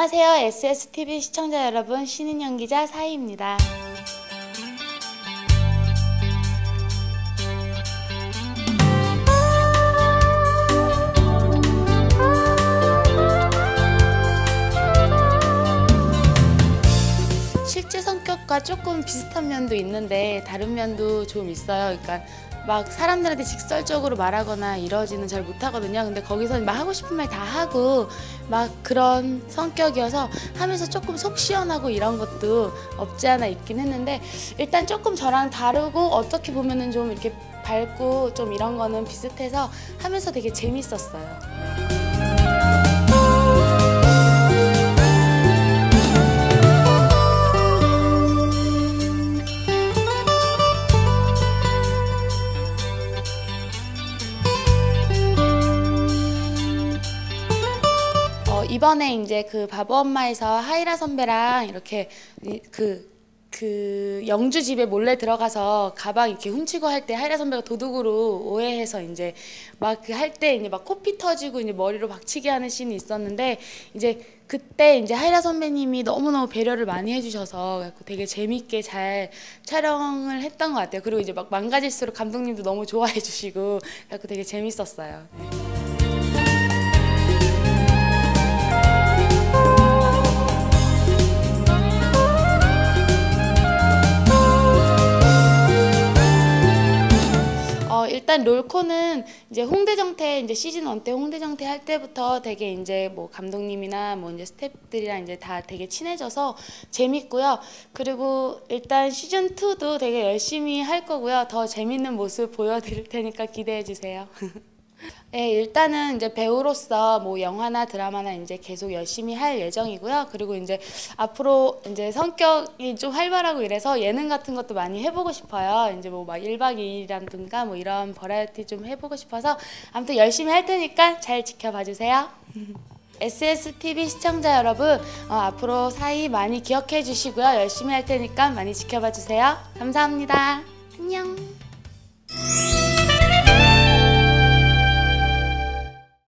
안녕하세요. SSTV 시청자 여러분, 신인영 기자 사희입니다. 실제 성격과 조금 비슷한 면도 있는데 다른 면도 좀 있어요. 그러니까 막 사람들한테 직설적으로 말하거나 이러지는 잘 못하거든요. 근데 거기서 막 하고 싶은 말 다 하고 막 그런 성격이어서 하면서 조금 속 시원하고 이런 것도 없지 않아 있긴 했는데 일단 조금 저랑 다르고 어떻게 보면은 좀 이렇게 밝고 좀 이런 거는 비슷해서 하면서 되게 재밌었어요. 이번에 이제 그 바보 엄마에서 하이라 선배랑 이렇게 이- 그, 그 영주 집에 몰래 들어가서 가방 이렇게 훔치고 할 때 하이라 선배가 도둑으로 오해해서 이제 막 그 할 때 이제 막 코피 터지고 이제 머리로 박치기 하는 씬이 있었는데 이제 그때 이제 하이라 선배님이 너무너무 배려를 많이 해주셔서 되게 재밌게 잘 촬영을 했던 것 같아요. 그리고 이제 막 망가질수록 감독님도 너무 좋아해 주시고 그래갖고 되게 재밌었어요. 일단 롤코는 이제 홍대정태 이제 시즌 1때 홍대정태 할 때부터 되게 이제 뭐 감독님이나 뭐 이제 스태프들이랑 이제 다 되게 친해져서 재밌고요. 그리고 일단 시즌 2도 되게 열심히 할 거고요. 더 재밌는 모습 보여드릴 테니까 기대해 주세요. 네, 일단은 이제 배우로서 뭐 영화나 드라마나 이제 계속 열심히 할 예정이고요. 그리고 이제 앞으로 이제 성격이 좀 활발하고 이래서 예능 같은 것도 많이 해보고 싶어요. 이제 뭐 막 1박 2일이라든가 뭐 이런 버라이어티 좀 해보고 싶어서 아무튼 열심히 할 테니까 잘 지켜봐 주세요. SSTV 시청자 여러분, 어, 앞으로 사이 많이 기억해 주시고요. 열심히 할 테니까 많이 지켜봐 주세요. 감사합니다. 안녕.